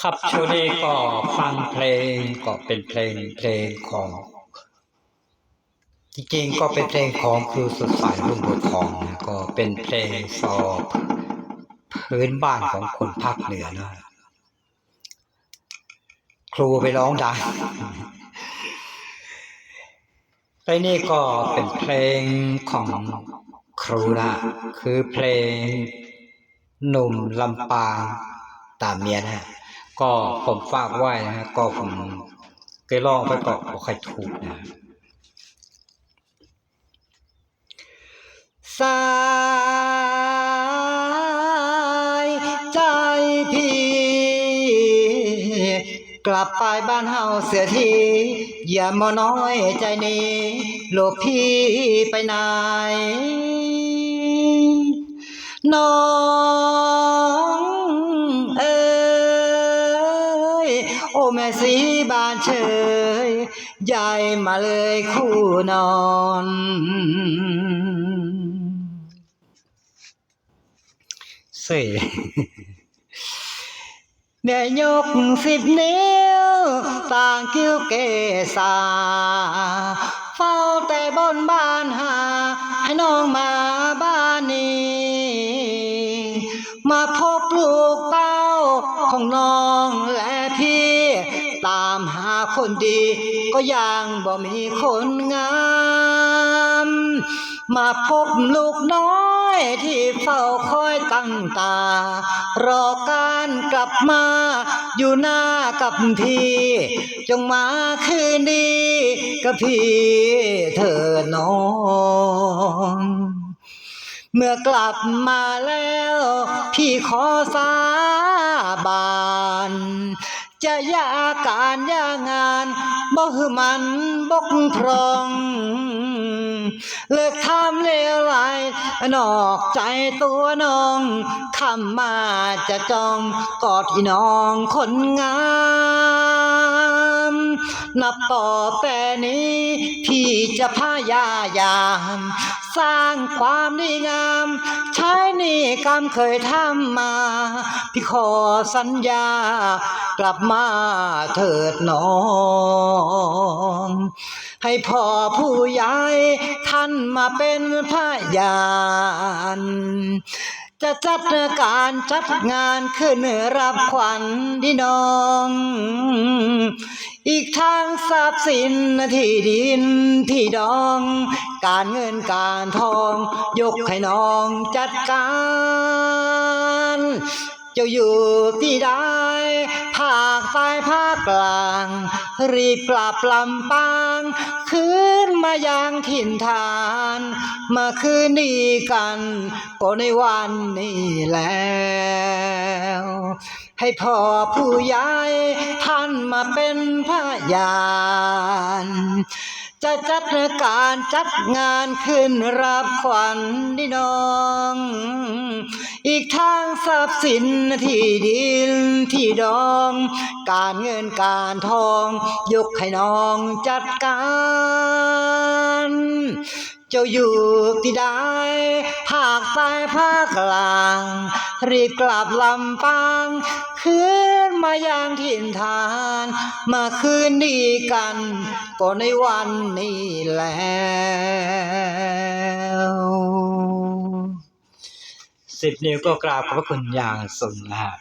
ครับโช่วงนี้ก็ฟังเพลงก็เป็นเพลงเพลงของ จริงๆก็เป็นเพลงของครูสุดสายรุ่งบัวทองก็เป็นเพลงสอบพื้นบ้านของคนภาคเหนือนะครูไปร้องได้เพลงนี้ก็เป็นเพลงของครูนะ คือเพลงหนุ่มลำปางตามเมียนะ ก็ผมฝากไว้นะฮะก็ผมเคยร้องไปก็บ่ค่อยถูกนะสายใจพี่ กลับไปบ้านเฮาเสียที อย่ามาน้อยใจนี้โลบพี่ไปไหนน้อง โอ้แม่สีบานเฉยใหญ่มาเลยคู่นอนเสแม่ยกสิบนิ้วต่างคิ้วเกษาเฝ้าแต่บนบ้านหา ให้น้องมาบ้านนี้ มาพบลูกเต้าของน้องแล คนดีก็ยังบ่มีคนงาม มาพบลูกน้อยที่เฝ้าคอยตั้งตา รอการกลับมาอยู่หน้ากับพี่ จงมาคืนดีกับพี่เธอน้องเมื่อกลับมาแล้ว พี่ขอสาบาน จะยาการยางานบ่หือมันบกพร่อง เลิกทำเลวไหลนอกใจตัวน้องคำมาจะจองกอดอีน้องคนงาม นับต่อแต่นี้ พี่จะพยายาม สร้างความดีงาม ใช้นี่กรรมเคยทำมา พี่ขอสัญญา กลับมาเถิดน้อง ให้พ่อผู้ใหญ่ท่านมาเป็นพยานจะจัดการจัดงานขึ้นรับขวัญที่น้อง อีกทางทรัพย์สินที่ดินที่ดอง การเงินการทอง ยกให้น้องจัดการจ้าอยู่ที่ใดภาคใต้ภาคกลาง รีบกลับลำปางคืนมายังถิ่นฐาน มาคืนดีกัน ก็ในวันนี้แล้ว ให้พ่อผู้ใหญ่ท่านมาเป็นพยานจะจัดการจัดงานขึ้นรับขวัญที่น้อง อีกทางทรัพย์สินที่ดินที่ดอง การเงินการทอง ยกให้น้องจัดการ เจ้าอยู่ที่ใดภาคใต้ภาคกลาง รีบกลับลำปางคืนมายังถิ่นฐาน มาคืนดีกัน ก็ในวันนี้แล้วสิบนิ้วก็กราบขอบพระคุณอย่างสูงนะฮะ